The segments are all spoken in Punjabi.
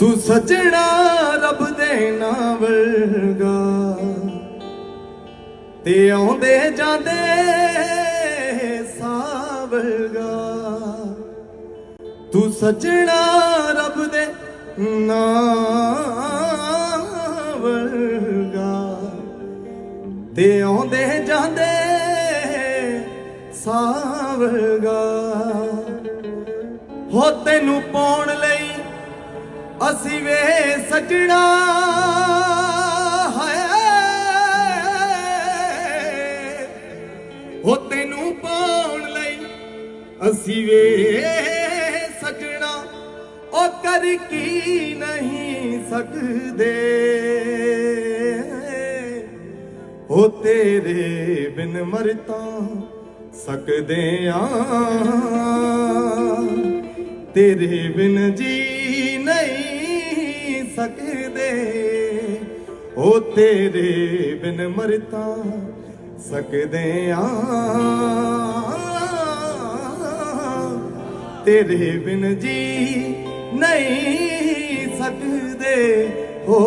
ਤੂੰ ਸਜਣਾ ਰੱਬ ਦੇ ਨਾਂ ਵਰਗਾ। ਤੇ ਆਉਂਦੇ ਜਾਂਦੇ ਸਾਵਰਗਾ ਤੂੰ ਸਜਣਾ ਰੱਬ ਦੇ ਨਾਂ ਵਰਗਾ। ਤੇ ਆਉਂਦੇ ਜਾਂਦੇ ਸਾਵਰਗਾ ਹੋ ਤੈਨੂੰ ਪਾਉਣ ਲਈ ਅਸੀਂ ਵੇ ਸਜਣਾ ਹੈ। ਹੋ ਤੈਨੂੰ ਪਾਉਣ ਲਈ ਅਸੀਂ ਵੇ ਸਜਣਾ। ਉਹ ਕਰ ਕੀ ਨਹੀਂ ਸਕਦੇ। ਹੋ ਤੇਰੇ ਬਿਨ ਮਰ ਤਾਂ ਸਕਦੇ ਆ। ਤੇਰੇ ਬਿਨ ਜੀ ਸਕਦੇ? ਉਹ ਤੇਰੇ ਬਿਨ ਮਰ ਸਕਦੇ ਆ। ਤੇਰੇ ਬਿਨ ਜੀ ਨਹੀਂ ਸਕਦੇ। ਹੋ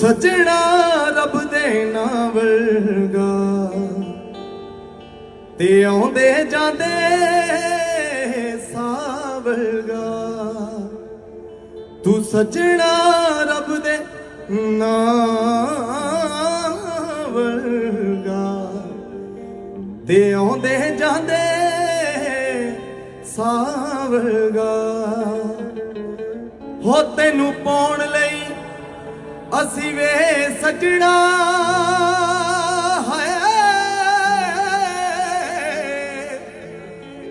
ਸਜਣਾ ਰੱਬ ਦੇ ਨਾਂ ਵਰਗਾ। ਤੇ ਆਉਂਦੇ ਜਾਂਦੇ ਸਾਵਰਗਾ ਤੂੰ ਸਜਣਾ ਰੱਬ ਦੇ ਨਾਂ ਵਰਗਾ। ਤੇ ਆਉਂਦੇ ਜਾਂਦੇ ਸਾਵਰਗਾ ਹੋ ਤੈਨੂੰ ਪਾਉਣ ਲਈ ਅਸੀਂ ਵੇ ਸਜਣਾ ਹੈ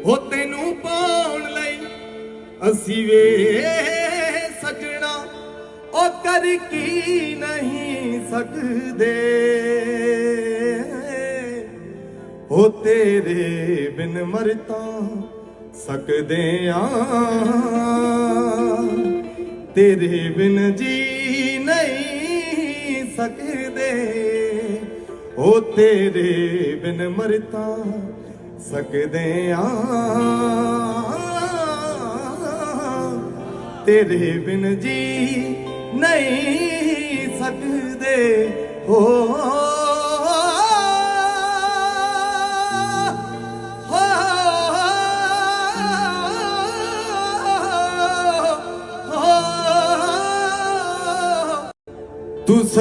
ਹੋ ਤੈਨੂੰ ਪਾਉਣ ਲਈ ਅਸੀਂ ਵੇ ਸਜਣਾ। ਉਹ ਕਰ ਕੀ ਨਹੀਂ ਸਕਦੇ। ਹੋ ਤੇਰੇ ਬਿਨ ਮਰਤਾ ਸਕਦੇ ਆ ਤੇਰੇ ਬਿਨ ਜੀ ਸਕਦੇ? ਹੋ ਤੇਰੇ ਬਿਨ ਮਰ ਸਕਦੇ ਆ ਤੇਰੇ ਬਿਨ ਜੀ ਨਹੀਂ ਸਕਦੇ। ਹੋ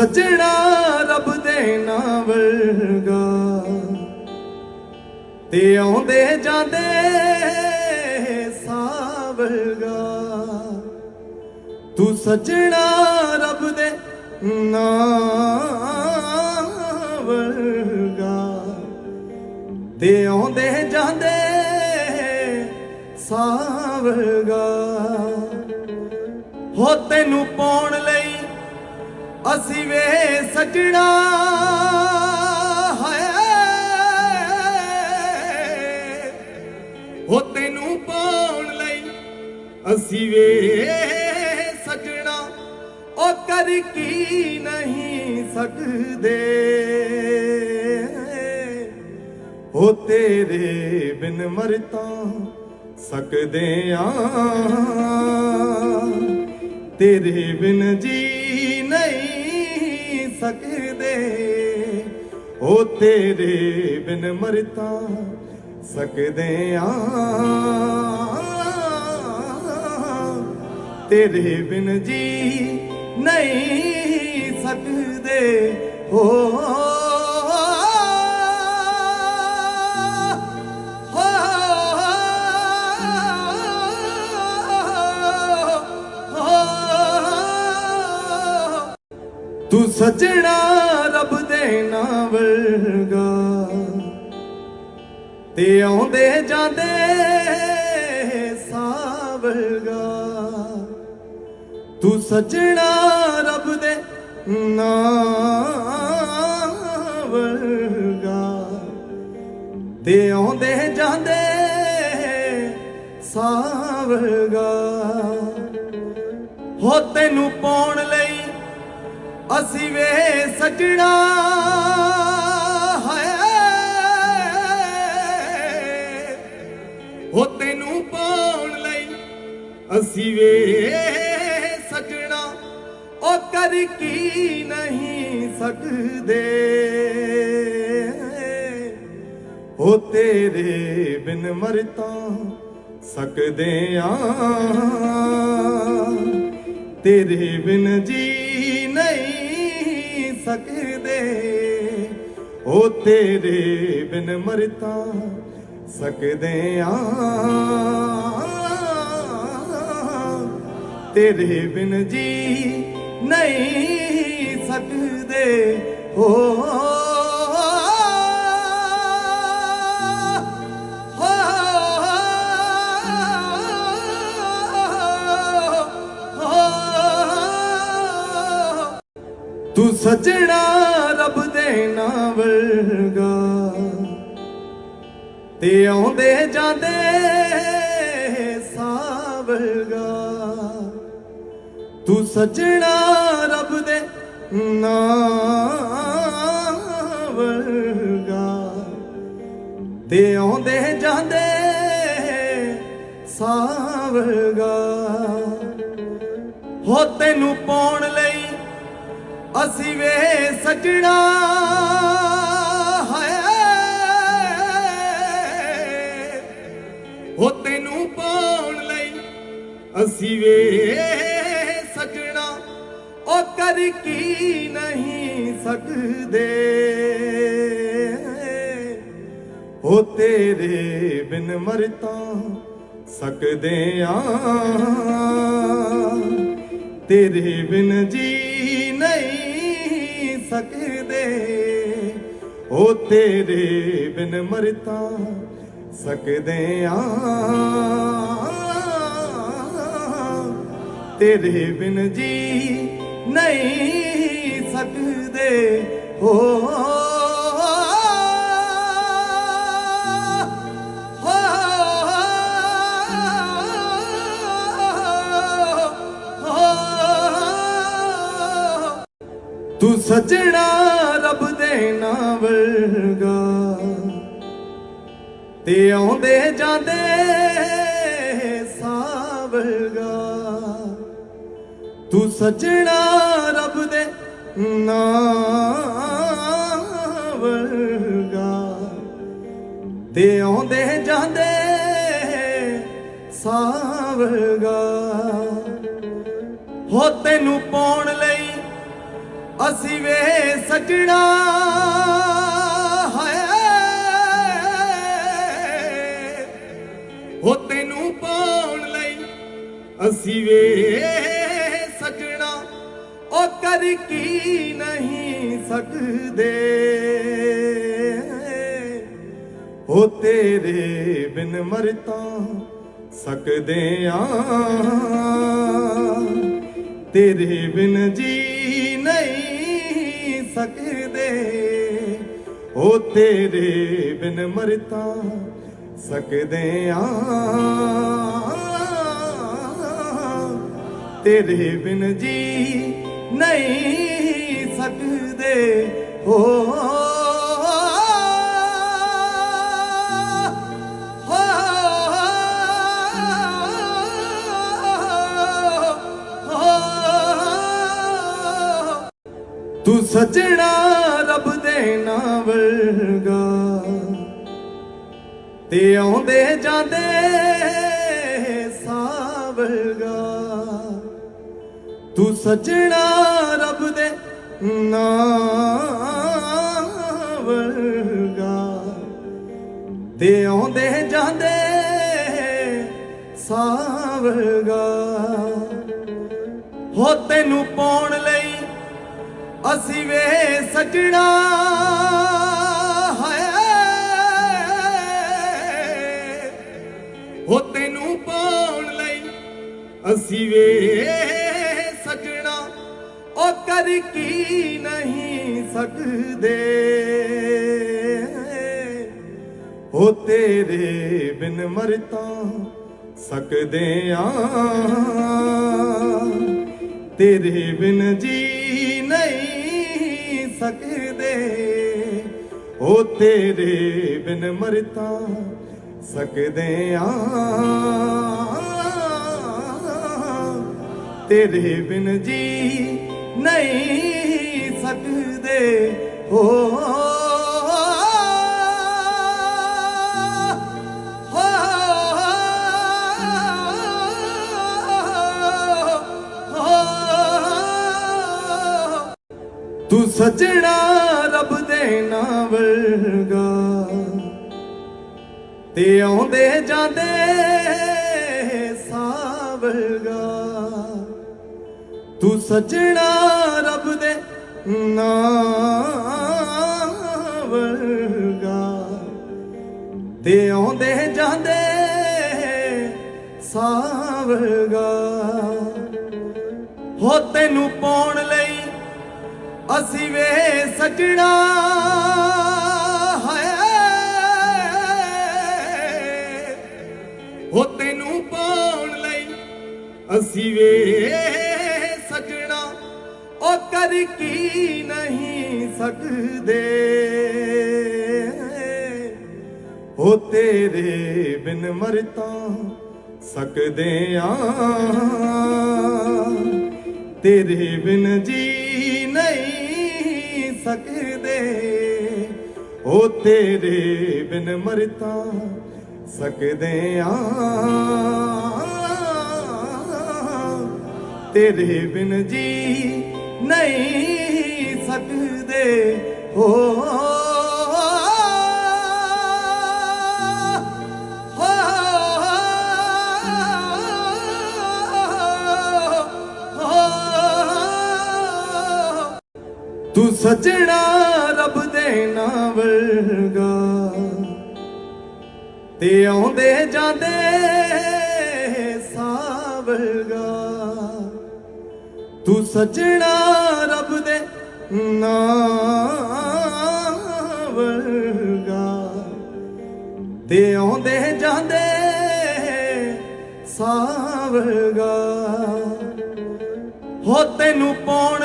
ਸਜਣਾ ਰੱਬ ਦੇ ਨਾਂ ਵਰਗਾ। ਤੇ ਆਉਂਦੇ ਜਾਂਦੇ ਸਾਵਰਗਾ ਤੂੰ ਸਜਣਾ ਰੱਬ ਦੇ ਨਾਂ ਵਰਗਾ। ਤੇ ਆਉਂਦੇ ਜਾਂਦੇ ਸਾਵਰਗਾ ਹੋ ਤੈਨੂੰ ਪਾਉਣ ਲਈ ਅਸੀਂ ਵੇ ਸਜਣਾ ਹੈ ਹੋ ਤੈਨੂੰ ਪਾਉਣ ਲਈ ਅਸੀਂ ਵੇ ਸਜਣਾ। ਉਹ ਕਰ ਕੀ ਨਹੀਂ ਸਕਦੇ। ਹੋ ਤੇਰੇ ਬਿਨ ਮਰਤਾ ਸਕਦੇ ਆ। ਤੇਰੇ ਬਿਨ ਜੀ ਸਕਦੇ? ਉਹ ਤੇਰੇ ਬਿਨ ਮਰ ਸਕਦੇ ਆ ਤੇਰੇ ਬਿਨ ਜੀ ਨਹੀਂ ਸਕਦੇ। ਹੋ ਸਜਣਾ ਰੱਬ ਦੇ ਨਾਂ ਵਰਗਾ। ਤੇ ਆਉਂਦੇ ਜਾਂਦੇ ਸਾਵਰਗਾ ਤੂੰ ਸਜਣਾ ਰੱਬ ਦੇ ਨਾਂ ਵਰਗਾ। ਤੇ ਆਉਂਦੇ ਜਾਂਦੇ ਸਾਵਰਗਾ ਹੋ ਤੈਨੂੰ ਪਾਉਣ ਲਈ ਅਸੀਂ ਵੇ ਸਜਣਾ ਹੈ ਹੋ ਤੈਨੂੰ ਪਾਉਣ ਲਈ ਅਸੀਂ ਵੇ ਸਜਣਾ। ਉਹ ਕਰ ਕੀ ਨਹੀਂ ਸਕਦੇ। ਹੋ ਤੇਰੇ ਬਿਨ ਮਰਤਾ ਸਕਦੇ ਆ। ਤੇਰੇ ਬਿਨ ਜੀ ਸਕਦੇ? ਹੋ ਤੇਰੇ ਬਿਨ ਮਰ ਸਕਦੇ ਆ ਤੇਰੇ ਬਿਨ ਜੀ ਨਹੀਂ ਸਕਦੇ। ਹੋ ਸਜਣਾ ਰੱਬ ਦੇ ਨਾਂ ਵਰਗਾ। ਤੇ ਆਉਂਦੇ ਜਾਂਦੇ ਸਾਵਰਗਾ ਤੂੰ ਸਜਣਾ ਰੱਬ ਦੇ ਨਾਂ ਵਰਗਾ। ਤੇ ਆਉਂਦੇ ਜਾਂਦੇ ਸਾਵਰਗਾ ਹੋ ਤੈਨੂੰ ਪਾਉਣ ਲਈ ਅਸੀਂ ਵੇ ਸਜਣਾ ਹੈ ਹੋ ਤੈਨੂੰ ਪਾਉਣ ਲਈ ਅਸੀਂ ਵੇ ਸਜਣਾ। ਉਹ ਕਰ ਕੀ ਨਹੀਂ ਸਕਦੇ। ਹੋ ਤੇਰੇ ਬਿਨ ਮਰ ਤਾਂ ਸਕਦੇ ਆ। ਤੇਰੇ ਬਿਨ ਜੀ ਸਕਦੇ? ਉਹ ਤੇਰੇ ਬਿਨ ਮਰਤਾ ਸਕਦੇ ਆ ਤੇਰੇ ਬਿਨ ਜੀ ਨਹੀਂ ਸਕਦੇ। ਹੋ ਤੂੰ ਸਜਣਾ ਰੱਬ ਦੇ ਨਾਂ ਵਰਗਾ। ਤੇ ਆਉਂਦੇ ਜਾਂਦੇ ਸਾਵਰਗਾ ਤੂੰ ਸਜਣਾ ਰੱਬ ਦੇ ਨਾਂ ਵਰਗਾ। ਤੇ ਆਉਂਦੇ ਜਾਂਦੇ ਸਾਵਰਗਾ ਹੋ ਤੈਨੂੰ ਪਾਉਣ ਲਈ ਅਸੀਂ ਵੇ ਸਜਣਾ ਹੈ ਹੋ ਤੈਨੂੰ ਪਾਉਣ ਲਈ ਅਸੀਂ ਵੇ ਸਜਣਾ। ਉਹ ਕਰ ਕੀ ਨਹੀਂ ਸਕਦੇ। ਹੋ ਤੇਰੇ ਬਿਨ ਮਰਤਾ ਸਕਦੇ ਆ। ਤੇਰੇ ਬਿਨ ਜੀ ਸਕਦੇ? ਹੋ ਤੇਰੇ ਬਿਨ ਮਰ ਸਕਦੇ ਆ ਤੇਰੇ ਬਿਨ ਜੀ ਨਹੀਂ ਸਕਦੇ। ਹੋ ਸਜਣਾ ਰੱਬ ਦੇ ਨਾਂ ਵਰਗਾ। ਤੇ ਆਉਂਦੇ ਜਾਂਦੇ ਸਾਵਰਗਾ ਤੂੰ ਸਜਣਾ ਰੱਬ ਦੇ ਨਾਂ ਵਰਗਾ। ਤੇ ਆਉਂਦੇ ਜਾਂਦੇ ਸਾਵਰਗਾ ਹੋ ਤੈਨੂੰ ਪਾਉਣ ਲਈ ਅਸੀਂ ਵੇ ਸਜਣਾ ਹੈ ਹੋ ਤੈਨੂੰ ਪਾਉਣ ਲਈ ਅਸੀਂ ਵੇ ਸਜਣਾ। ਉਹ ਕਰ ਕੀ ਨਹੀਂ ਸਕਦੇ। ਹੋ ਤੇਰੇ ਬਿਨ ਮਰ ਤਾਂ ਸਕਦੇ ਆ। ਤੇਰੇ ਬਿਨ ਜੀ ਸਕਦੇ? ਉਹ ਤੇਰੇ ਬਿਨ ਮਰਤਾ ਸਕਦੇ ਆ ਤੇਰੇ ਬਿਨ ਜੀ ਨਹੀਂ ਸਕਦੇ। ਹੋ ਸਜਣਾ ਰੱਬ ਦੇ ਨਾਂ ਵਰਗਾ। ਤੇ ਆਉਂਦੇ ਜਾਂਦੇ ਸਾਵਰਗਾ ਤੂੰ ਸਜਣਾ ਰੱਬ ਦੇ ਨਾਂ ਵਰਗਾ। ਤੇ ਆਉਂਦੇ ਜਾਂਦੇ ਸਾਵਰਗਾ ਹੋ ਤੈਨੂੰ ਪਾਉਣ ਲਈ ਅਸੀਂ ਵੇ ਸਜਣਾ ਹੈ ਹੋ ਤੈਨੂੰ ਪਾਉਣ ਲਈ ਅਸੀਂ ਵੇ ਸਜਣਾ। ਉਹ ਕਰ ਕੀ ਨਹੀਂ ਸਕਦੇ। ਹੋ ਤੇਰੇ ਬਿਨ ਮਰਤਾ ਸਕਦੇ ਆ ਤੇਰੇ ਬਿਨ ਜੀ ਸਕਦੇ? ਉਹ ਤੇਰੇ ਬਿਨ ਮਰਤਾ ਸਕਦੇ ਆ ਤੇਰੇ ਬਿਨ ਜੀ ਨਹੀਂ ਸਕਦੇ। ਹੋ ਸਜਣਾ ਰੱਬ ਦੇ ਨਾਂ ਵਰਗਾ। ਤੇ ਆਉਂਦੇ ਜਾਂਦੇ ਸਾਵਰਗਾ ਤੂੰ ਸਜਣਾ ਰੱਬ ਦੇ ਨਾਂ ਵਰਗਾ। ਤੇ ਆਉਂਦੇ ਜਾਂਦੇ ਸਾਵਰਗਾ ਹੋ ਤੈਨੂੰ ਪਾਉਣ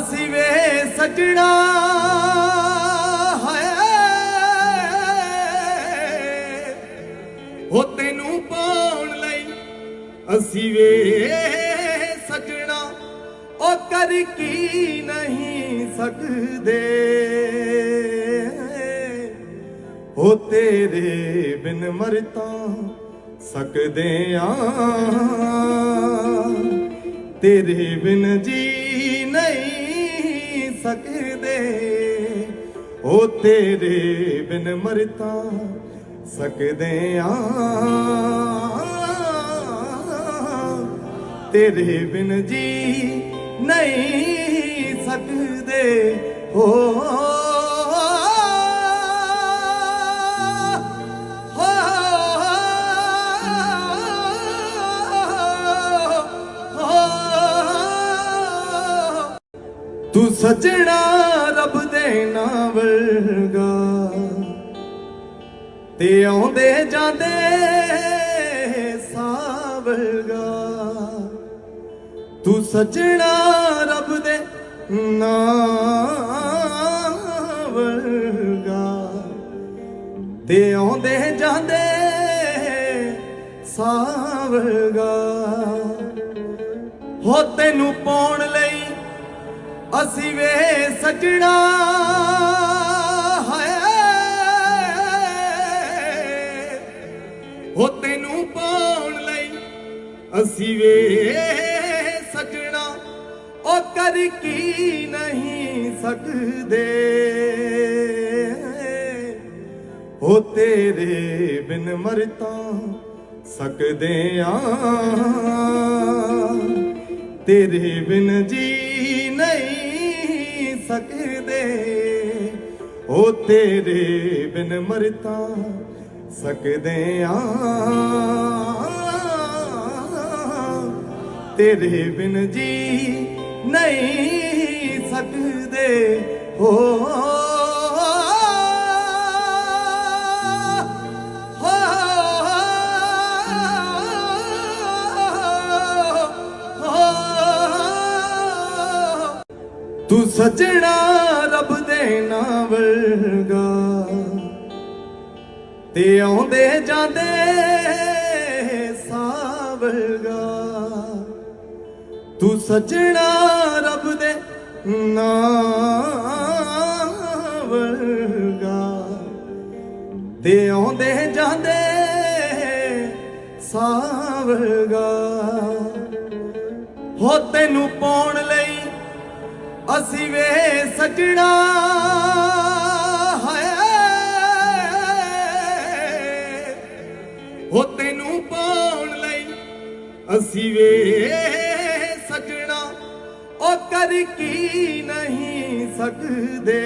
ਲਈ ਅਸੀਂ ਵੇ ਸਜਣਾ ਹੈ ਹੋ ਤੈਨੂੰ ਪਾਉਣ ਲਈ ਅਸੀਂ ਵੇ ਸਜਣਾ। ਉਹ ਕਰ ਕੀ ਨਹੀਂ ਸਕਦੇ। ਹੋ ਤੇਰੇ ਬਿਨ ਮਰਤਾ ਸਕਦੇ ਆ। ਤੇਰੇ ਬਿਨ ਜੀ ਸਕਦੇ? ਉਹ ਤੇਰੇ ਬਿਨ ਮਰਤਾ ਸਕਦੇ ਆ ਤੇਰੇ ਬਿਨ ਜੀ ਨਹੀਂ ਸਕਦੇ। ਹੋ ਸਜਣਾ ਰੱਬ ਦੇ ਨਾਂ ਵਰਗਾ। ਤੇ ਆਉਂਦੇ ਜਾਂਦੇ ਸਾਵਰਗਾ ਤੂੰ ਸਜਣਾ ਰੱਬ ਦੇ ਨਾਂ ਵਰਗਾ। ਤੇ ਆਉਂਦੇ ਜਾਂਦੇ ਸਾਵਰਗਾ ਹੋ ਤੈਨੂੰ ਪਾਉਣ ਲਈ ਅਸੀਂ ਵੇ ਸਜਣਾ ਹੈ ਹੋ ਤੈਨੂੰ ਪਾਉਣ ਲਈ ਅਸੀਂ ਵੇ ਸਜਣਾ। ਉਹ ਕਰ ਕੀ ਨਹੀਂ ਸਕਦੇ। ਹੋ ਤੇਰੇ ਬਿਨ ਮਰਤਾ ਸਕਦੇ ਆ। ਤੇਰੇ ਬਿਨ ਜੀ ਸਕਦੇ? ਉਹ ਤੇਰੇ ਬਿਨ ਮਰਤਾ ਸਕਦੇ ਆ ਤੇਰੇ ਬਿਨ ਜੀ ਨਹੀਂ ਸਕਦੇ। ਹੋ ਤੂੰ ਸਜਣਾ ਰੱਬ ਦੇ ਨਾਂ ਵਰਗਾ। ਤੇ ਆਉਂਦੇ ਜਾਂਦੇ ਸਾਵਰਗਾ ਤੂੰ ਸਜਣਾ ਰੱਬ ਦੇ ਨਾਂ ਵਰਗਾ। ਤੇ ਆਉਂਦੇ ਜਾਂਦੇ ਸਾਵਰਗਾ ਹੋ ਤੈਨੂੰ ਪਾਉਣ ਲਈ ਅਸੀਂ ਵੇ ਸਜਣਾ ਹੈ ਹੋ ਤੈਨੂੰ ਪਾਉਣ ਲਈ ਅਸੀਂ ਵੇ ਸਜਣਾ। ਉਹ ਕਰ ਕੀ ਨਹੀਂ ਸਕਦੇ।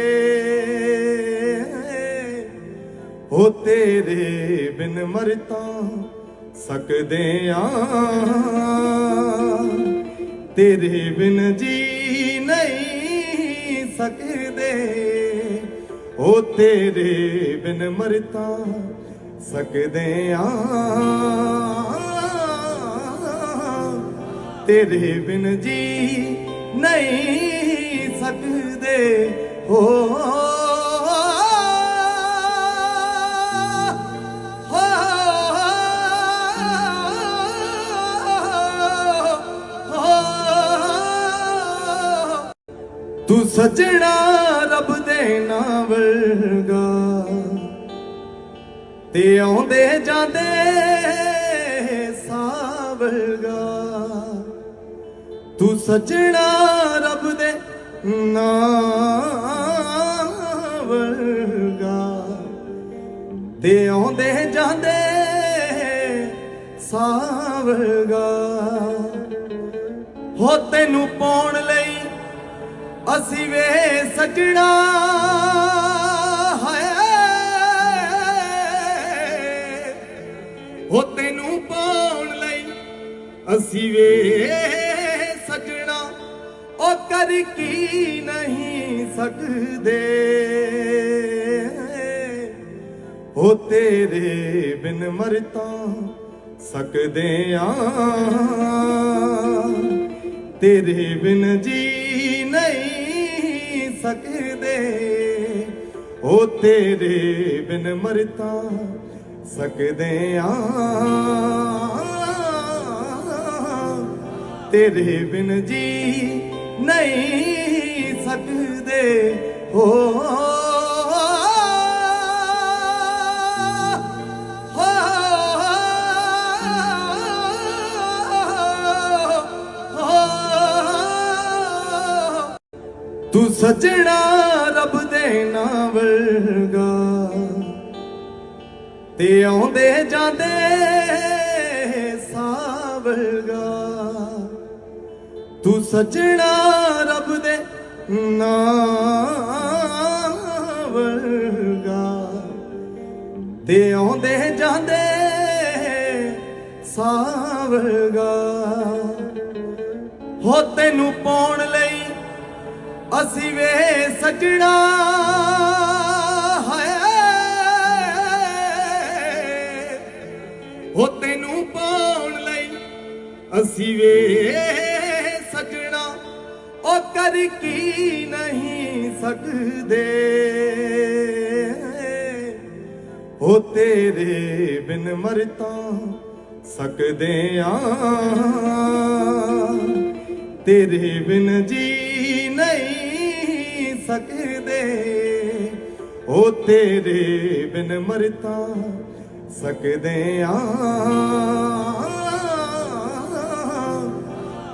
ਹੋ ਤੇਰੇ ਬਿਨ ਮਰ ਤਾਂ ਸਕਦੇ ਆ। ਤੇਰੇ ਬਿਨ ਜੀ ਸਕਦੇ। ਉਹ ਤੇਰੇ ਬਿਨ ਮਰਤਾ ਸਕਦੇ ਆ ਤੇਰੇ ਬਿਨ ਜੀ ਨਹੀਂ ਸਕਦੇ। ਹੋ ਸਜਣਾ ਰੱਬ ਦੇ ਨਾਂ ਵਰਗਾ। ਤੇ ਆਉਂਦੇ ਜਾਂਦੇ ਸਾਵਰਗਾ ਤੂੰ ਸਜਣਾ ਰੱਬ ਦੇ ਨਾਂ ਵਰਗਾ। ਤੇ ਆਉਂਦੇ ਜਾਂਦੇ ਸਾਵਰਗਾ ਹੋ ਤੈਨੂੰ ਪਾਉਣ ਲਈ ਅਸੀਂ ਵੇ ਸਜਣਾ ਹਾਏ। ਹੋ ਤੈਨੂੰ ਪਾਉਣ ਲਈ ਅਸੀਂ ਵੇ ਸਜਣਾ। ਉਹ ਕਰ ਕੀ ਨਹੀਂ ਸਕਦੇ। ਹੋ ਤੇਰੇ ਬਿਨ ਮਰਤਾ ਸਕਦੇ ਆ। ਤੇਰੇ ਬਿਨ ਜੀ ਸਕਦੇ? ਉਹ ਤੇਰੇ ਬਿਨ ਮਰ ਸਕਦੇ ਆ ਤੇਰੇ ਬਿਨ ਜੀ ਨਹੀਂ ਸਕਦੇ। ਹੋ ਸਜਣਾ ਰੱਬ ਦੇ ਨਾਂ ਵਰਗਾ। ਤੇ ਆਉਂਦੇ ਜਾਂਦੇ ਸਾਵਰਗਾ ਤੂੰ ਸਜਣਾ ਰੱਬ ਦੇ ਨਾਂ ਵਰਗਾ। ਤੇ ਆਉਂਦੇ ਜਾਂਦੇ ਸਾਵਰਗਾ ਹੋ ਤੈਨੂੰ ਪਾਉਣ ਅਸੀਂ ਵੇ ਸਜਣਾ ਹੈ ਹੋ ਤੈਨੂੰ ਪਾਉਣ ਲਈ ਅਸੀਂ ਵੇ ਸਜਣਾ, ਉਹ ਕਰ ਕੀ ਨਹੀਂ ਸਕਦੇ। ਹੋ ਤੇਰੇ ਬਿਨ ਮਰ ਤਾਂ ਸਕਦੇ ਆ। ਤੇਰੇ ਬਿਨ ਜੀ ਸਕਦੇ। ਉਹ ਤੇਰੇ ਬਿਨ ਮਰ ਸਕਦੇ ਆ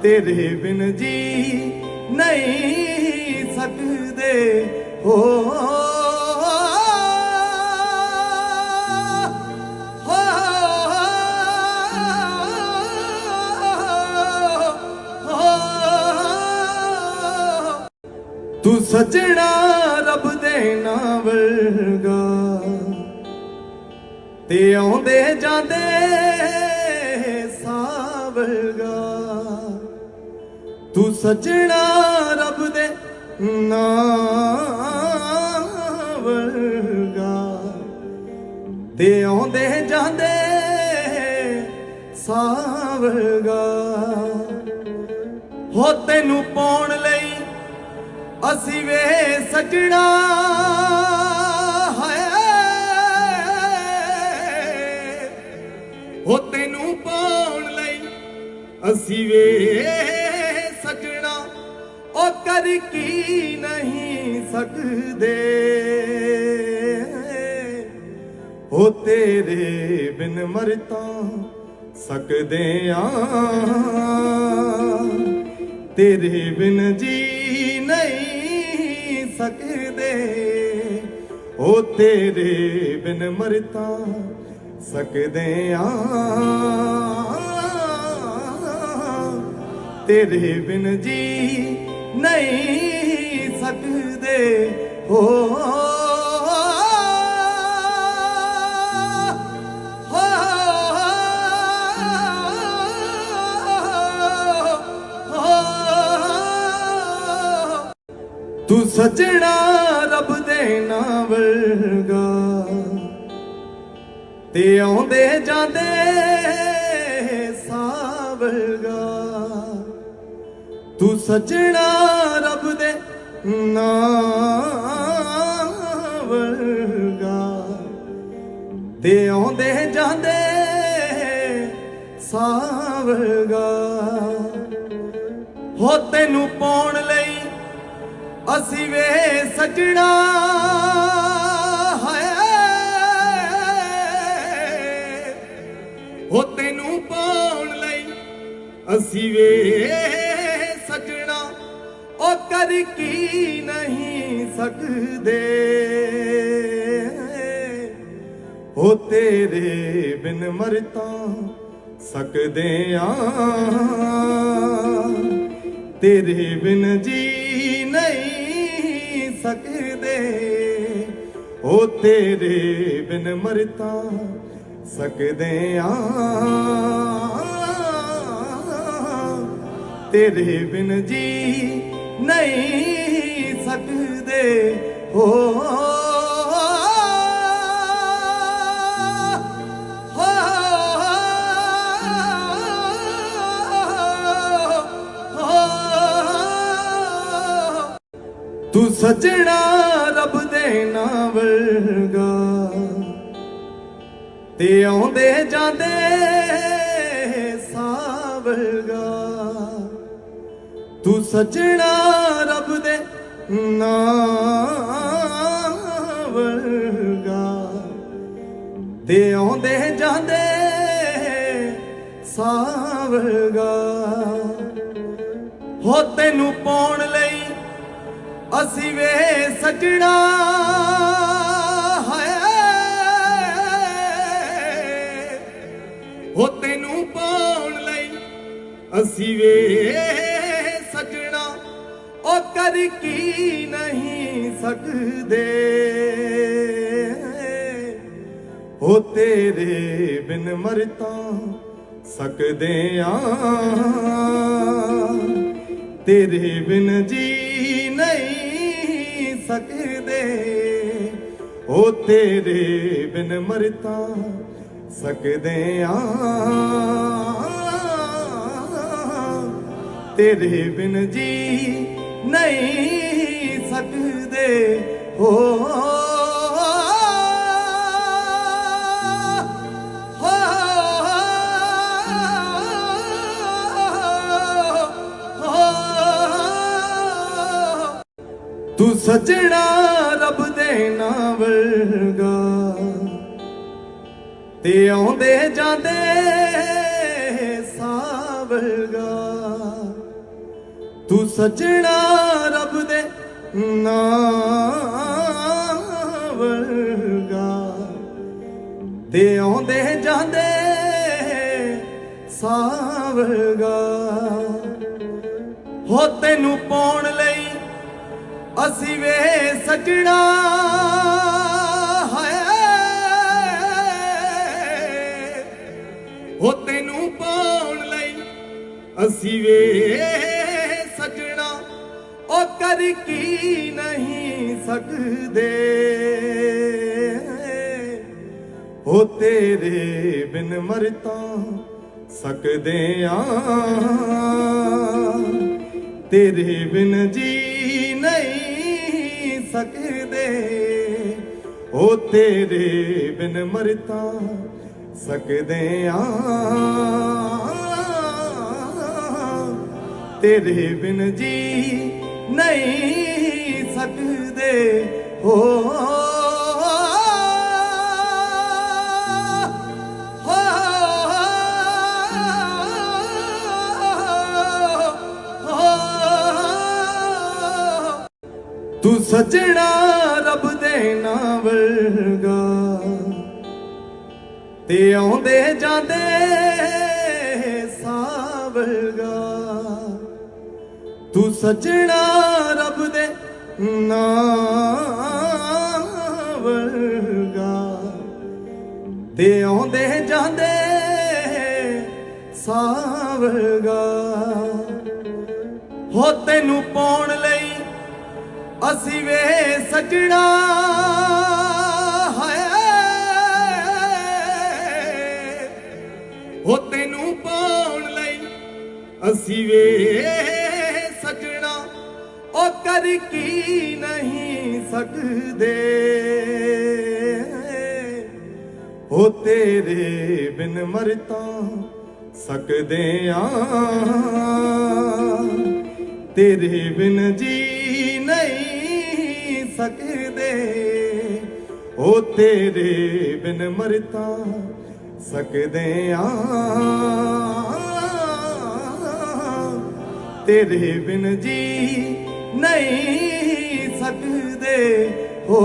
ਤੇਰੇ ਬਿਨ ਜੀ ਨਹੀਂ ਸਕਦੇ। ਹੋ ਤੂੰ ਸਜਣਾ ਰੱਬ ਦੇ ਨਾਂ ਵਰਗਾ। ਤੇ ਆਉਂਦੇ ਜਾਂਦੇ ਸਾਵਰਗਾ ਤੂੰ ਸਜਣਾ ਰੱਬ ਦੇ ਨਾਂ ਵਰਗਾ। ਤੇ ਆਉਂਦੇ ਜਾਂਦੇ ਸਾਵਰਗਾ ਹੋ ਤੈਨੂੰ ਪਾਉਣ ਲਈ ਅਸੀਂ ਵੇ ਸਜਣਾ ਹੈ ਹੋ ਤੈਨੂੰ ਪਾਉਣ ਲਈ ਅਸੀਂ ਵੇ ਸਜਣਾ। ਉਹ ਕਰ ਕੀ ਨਹੀਂ ਸਕਦੇ। ਹੋ ਤੇਰੇ ਬਿਨ ਮਰਤਾ ਸਕਦੇ ਆ। ਤੇਰੇ ਬਿਨ ਜੀ ਸਕਦੇ? ਉਹ ਤੇਰੇ ਬਿਨ ਮਰ ਸਕਦੇ ਆ ਤੇਰੇ ਬਿਨ ਜੀ ਨਹੀਂ ਸਕਦੇ। ਹੋ ਸਜਣਾ ਰੱਬ ਦੇ ਨਾਂ ਵਰਗਾ। ਤੇ ਆਉਂਦੇ ਜਾਂਦੇ ਸਾਵਰਗਾ ਤੂੰ ਸਜਣਾ ਰੱਬ ਦੇ ਨਾਂ ਵਰਗਾ। ਤੇ ਆਉਂਦੇ ਜਾਂਦੇ ਸਾਵਰਗਾ ਹੋ ਤੈਨੂੰ ਪਾਉਣ ਲਈ ਅਸੀਂ ਵੇ ਸਜਣਾ ਹੈ ਹੋ ਤੈਨੂੰ ਪਾਉਣ ਲਈ ਅਸੀਂ ਵੇ ਸਜਣਾ, ਉਹ ਕਰ ਕੀ ਨਹੀਂ ਸਕਦੇ। ਹੋ ਤੇਰੇ ਬਿਨ ਮਰ ਤਾਂ ਸਕਦੇ ਆ। ਤੇਰੇ ਬਿਨ ਜੀ ਸਕਦੇ। ਉਹ ਤੇਰੇ ਬਿਨ ਮਰ ਸਕਦੇ ਆ ਤੇਰੇ ਬਿਨ ਜੀ ਨਹੀਂ ਸਕਦੇ। ਹੋ ਤੂੰ ਸਜਣਾ ਰੱਬ ਦੇ ਨਾਂ ਵਰਗਾ। ਤੇ ਆਉਂਦੇ ਜਾਂਦੇ ਸਾਵਰਗਾ ਤੂੰ ਸਜਣਾ ਰੱਬ ਦੇ ਨਾਂ ਵਰਗਾ। ਤੇ ਆਉਂਦੇ ਜਾਂਦੇ ਸਾਵਰਗਾ ਹੋ ਤੈਨੂੰ ਪਾਉਣ ਲਈ ਅਸੀਂ ਵੇ ਸਜਣਾ ਹੈ ਹੋ ਤੈਨੂੰ ਪਾਉਣ ਲਈ ਅਸੀਂ ਵੇ ਸਜਣਾ। ਉਹ ਕਰ ਕੀ ਨਹੀਂ ਸਕਦੇ। ਹੋ ਤੇਰੇ ਬਿਨ ਮਰਤਾ ਸਕਦੇ ਆ। ਤੇਰੇ ਬਿਨ ਜੀ ਸਕਦੇ? ਉਹ ਤੇਰੇ ਬਿਨ ਮਰ ਸਕਦੇ ਆ ਤੇਰੇ ਬਿਨ ਜੀ ਨਹੀਂ ਸਕਦੇ। ਹੋ ਸਜਣਾ ਰੱਬ ਦੇ ਨਾਂ ਵਰਗਾ। ਤੇ ਆਉਂਦੇ ਜਾਂਦੇ ਸਾਵਰਗਾ ਤੂੰ ਸਜਣਾ ਰੱਬ ਦੇ ਨਾਂ ਵਰਗਾ। ਤੇ ਆਉਂਦੇ ਜਾਂਦੇ ਸਾਵਰਗਾ ਹੋ ਤੈਨੂੰ ਪਾਉਣ ਲਈ ਅਸੀਂ ਵੇ ਸਜਣਾ ਹੈ ਹੋ ਤੈਨੂੰ ਪਾਉਣ ਲਈ ਅਸੀਂ ਵੇ ਸਜਣਾ। ਉਹ ਕਰ ਕੀ ਨਹੀਂ ਸਕਦੇ ਹੋ ਤੇਰੇ ਬਿਨ ਮਰ ਤਾਂ ਸਕਦੇ ਆ ਤੇਰੇ ਬਿਨ ਜੀ ਸਕਦੇ। ਉਹ ਤੇਰੇ ਬਿਨ ਮਰ ਸਕਦੇ ਆ ਤੇਰੇ ਬਿਨ ਜੀ ਨਹੀਂ ਸਕਦੇ। ਹੋ ਸਜਣਾ ਰੱਬ ਦੇ ਨਾਂ ਵਰਗਾ। ਤੇ ਆਉਂਦੇ ਜਾਂਦੇ ਸਾਵਰਗਾ ਤੂੰ ਸਜਣਾ ਰੱਬ ਦੇ ਨਾਂ ਵਰਗਾ। ਤੇ ਆਉਂਦੇ ਜਾਂਦੇ ਸਾਵਰਗਾ ਹੋ ਤੈਨੂੰ ਪਾਉਣ ਅਸੀਂ ਵੇ ਸਜਣਾ ਹੈ ਹੋ ਤੈਨੂੰ ਪਾਉਣ ਲਈ ਅਸੀਂ ਵੇ ਸਜਣਾ। ਉਹ ਕਰ ਕੀ ਨਹੀਂ ਸਕਦੇ। ਹੋ ਤੇਰੇ ਬਿਨ ਮਰਤਾ ਸਕਦੇ ਆ। ਤੇਰੇ ਬਿਨ ਜੀ ਸਕਦੇ? ਉਹ ਤੇਰੇ ਬਿਨ ਮਰ ਸਕਦੇ ਆ ਤੇਰੇ ਬਿਨ ਜੀ ਨਹੀਂ ਸਕਦੇ। ਹੋ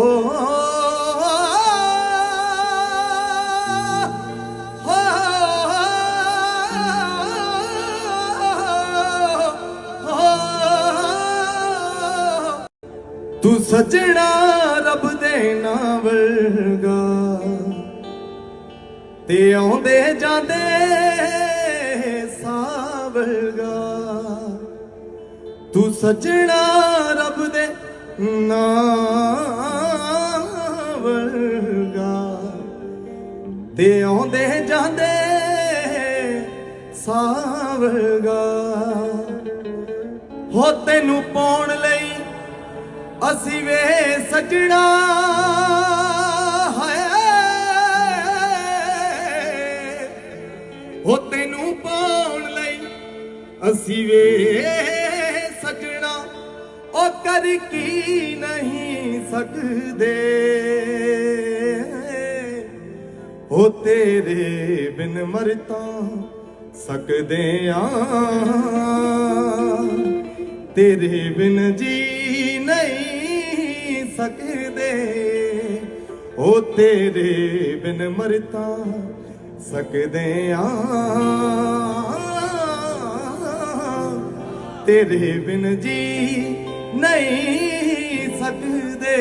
ਸਜਣਾ ਰੱਬ ਦੇ ਨਾਂ ਵਰਗਾ। ਤੇ ਆਉਂਦੇ ਜਾਂਦੇ ਸਾਵਰਗਾ ਤੂੰ ਸਜਣਾ ਰੱਬ ਦੇ ਨਾਂ ਵਰਗਾ। ਤੇ ਆਉਂਦੇ ਜਾਂਦੇ ਸਾਵਰਗਾ ਹੋ ਤੈਨੂੰ ਪਾਉਣ ਲਈ ਅਸੀਂ ਵੇ ਸਜਣਾ ਹੈ ਹੋ ਤੈਨੂੰ ਪਾਉਣ ਲਈ ਅਸੀਂ ਵੇ ਸਜਣਾ। ਉਹ ਕਰ ਕੀ ਨਹੀਂ ਸਕਦੇ ਹੋ ਤੇਰੇ ਬਿਨ ਮਰ ਤਾਂ ਸਕਦੇ ਆ। ਤੇਰੇ ਬਿਨ ਜੀ ਸਕਦੇ? ਉਹ ਤੇਰੇ ਬਿਨ ਮਰਤਾ ਸਕਦੇ ਆ ਤੇਰੇ ਬਿਨ ਜੀ ਨਹੀਂ ਸਕਦੇ।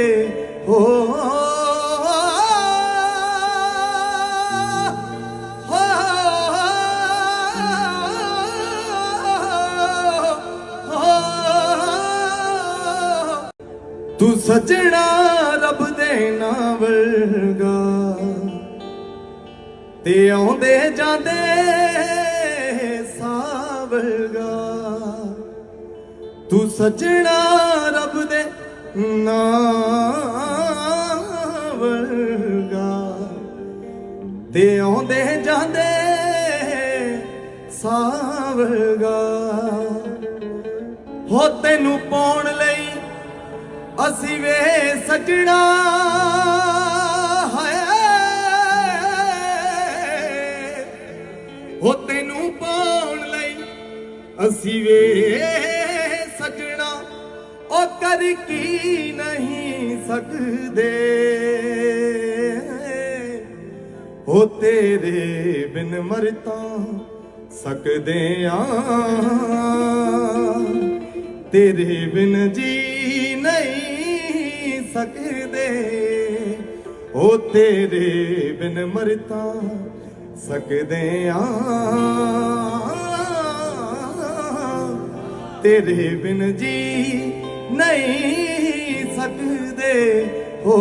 ਹੋ ਸਜਣਾ ਰੱਬ ਦੇ ਨਾਂ ਵਰਗਾ। ਤੇ ਆਉਂਦੇ ਜਾਂਦੇ ਸਾਵਰਗਾ ਤੂੰ ਸਜਣਾ ਰੱਬ ਦੇ ਨਾਂ ਵਰਗਾ। ਤੇ ਆਉਂਦੇ ਜਾਂਦੇ ਸਾਵਰਗਾ ਹੋ ਤੈਨੂੰ ਪਾਉਣ ਲਈ ਅਸੀਂ ਵੇ ਸਜਣਾ ਹੈ ਹੋ ਤੈਨੂੰ ਪਾਉਣ ਲਈ ਅਸੀਂ ਵੇ ਸਜਣਾ। ਉਹ ਕਰ ਕੀ ਨਹੀਂ ਸਕਦੇ। ਹੋ ਤੇਰੇ ਬਿਨ ਮਰਤਾ ਸਕਦੇ ਆ ਤੇਰੇ ਬਿਨ ਜੀ ਸਕਦੇ? ਉਹ ਤੇਰੇ ਬਿਨ ਮਰ ਸਕਦੇ ਆ ਤੇਰੇ ਬਿਨ ਜੀ ਨਹੀਂ ਸਕਦੇ। ਹੋ